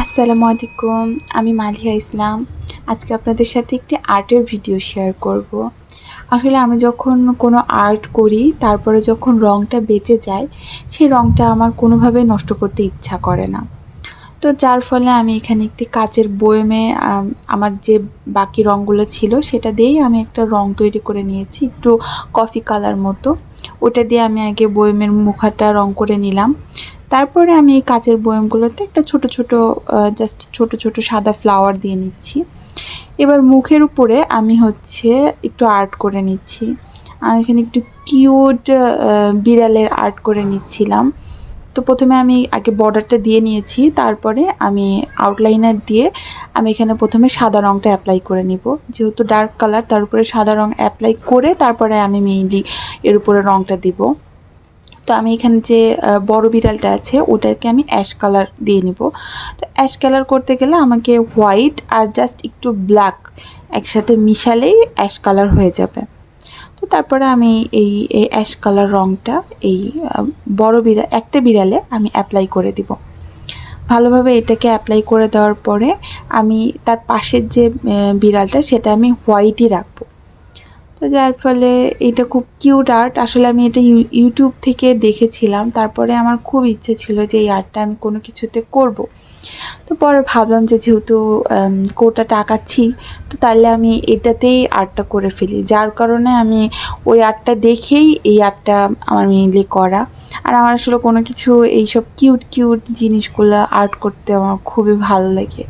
আসসালামু আলাইকুম আমি মালিয়া ইসলাম। আজকে আপনাদের সাথে একটি আর্টের ভিডিও শেয়ার করব। আসলে আমি যখন কোনো আর্ট করি তারপরে যখন রঙটা বেঁচে যায় সেই রঙটা আমার কোনোভাবে নষ্ট করতে ইচ্ছা করে না। তো যার ফলে আমি এখানে একটি কাচের বয়মে আম, আমার যে বাকি রঙগুলো ছিল সেটা দিয়েই আমি একটা রং তৈরি করে নিয়েছি একটু কফি কালার মতো। ওটা দিয়ে আমি আগে বয়মের মুখাটা রং করে নিলাম। তারপরে আমি এই কাচের বয়মগুলোতে একটা ছোট ছোট জাস্ট ছোট ছোট সাদা ফ্লাওয়ার দিয়ে নিচ্ছি। এবার মুখের উপরে আমি হচ্ছে একটু আর্ট করে নিচ্ছি। আমি এখানে একটু কিউট বিড়ালের আর্ট করে নিচ্ছিলাম। তো প্রথমে আমি আগে বর্ডারটা দিয়ে নিয়েছি, তারপরে আমি আউটলাইনার দিয়ে আমি এখানে প্রথমে সাদা রঙটা অ্যাপ্লাই করে নিব। যেহেতু ডার্ক কালার তার উপরে সাদা রঙ অ্যাপ্লাই করে তারপরে আমি মেইনলি এর উপরে রঙটা দিব। তো আমি এখানে যে বড় বিড়ালটা আছে, ওটাকে আমি অ্যাশ কালার দিয়ে নিব। তো অ্যাশ কালার করতে গেলে আমাকে হোয়াইট আর জাস্ট একটু ব্ল্যাক একসাথে মিশালেই অ্যাশ কালার হয়ে যাবে। তো তারপরে আমি এই এই অ্যাশ কালার রঙটা এই বড় বিড়াল একটা বিড়ালে আমি অ্যাপ্লাই করে দিব। ভালোভাবে এটাকে অ্যাপ্লাই করে দেওয়ার পরে আমি তার পাশের যে বিড়ালটা সেটা আমি হোয়াইটই রাখব। তো যার ফলে এটা খুব কিউট আর্ট আসলে আমি এটা ইউ- ইউটিউব থেকে দেখেছিলাম। তারপরে আমার খুব ইচ্ছে ছিল যে এই আর্টটা আমি কোনো কিছুতে করব। তো পরে ভাবলাম যে যেহেতু কোটা টাকাচ্ছি তো তাহলে আমি এটাতেই আর্টটা করে ফেলি। যার কারণে আমি ওই আর্টটা দেখেই এই আর্টটা আমার মেনলি করা। আর আমার আসলে কোনো কিছু এইসব কিউট কিউট জিনিসগুলো আর্ট করতে আমার খুবই ভালো লাগে।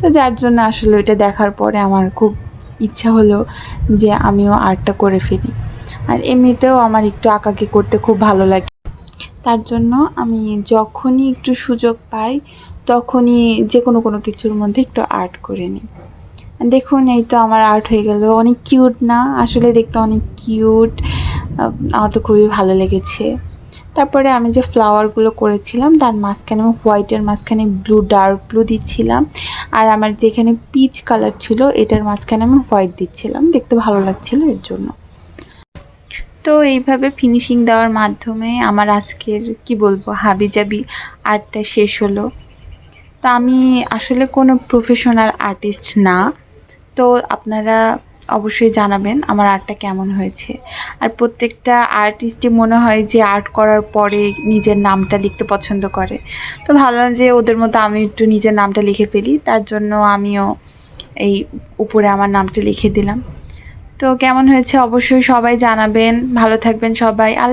তো যার জন্য আসলে ওইটা দেখার পরে আমার খুব ইচ্ছা হলো যে আমিও আর্টটা করে ফেলি। আর এমনিতেও আমার একটু আঁকাকে করতে খুব ভালো লাগে। তার জন্য আমি যখনই একটু সুযোগ পাই, তখনই যে কোনো কোনো কিছুর মধ্যে একটু আর্ট করে নিই। দেখুন, এই তো আমার আর্ট হয়ে গেল। অনেক কিউট না? আসলে দেখতে অনেক কিউট। আমার তো খুবই ভালো লেগেছে। তারপরে আমি যে ফ্লাওয়ারগুলো করেছিলাম, তার মাঝখানে আমি হোয়াইটের মাঝখানে ব্লু ডার্ক ব্লু দিচ্ছিলাম। আর আমার যেখানে পিচ কালার ছিল, এটার মাঝখানে আমি হোয়াইট দিচ্ছিলাম। দেখতে ভালো লাগছিল এর জন্য। তো এইভাবে ফিনিশিং দেওয়ার মাধ্যমে আমার আজকের, কি বলব, হাবিজাবি আর্টটা শেষ হলো। তো আমি আসলে কোনো প্রফেশনাল আর্টিস্ট না। তো আপনারা অবশ্যই জানাবেন আমার আর্টটা কেমন হয়েছে। আর প্রত্যেকটা আর্টিস্টই মনে হয় যে আর্ট করার পরে নিজের নামটা লিখতে পছন্দ করে। তো ভাবলাম যে ওদের মতো আমি একটু নিজের নামটা লিখে ফেলি, তার জন্য আমিও এই উপরে আমার নামটা লিখে দিলাম। তো কেমন হয়েছে অবশ্যই সবাই জানাবেন, ভালো থাকবেন সবাই, আল্লাহ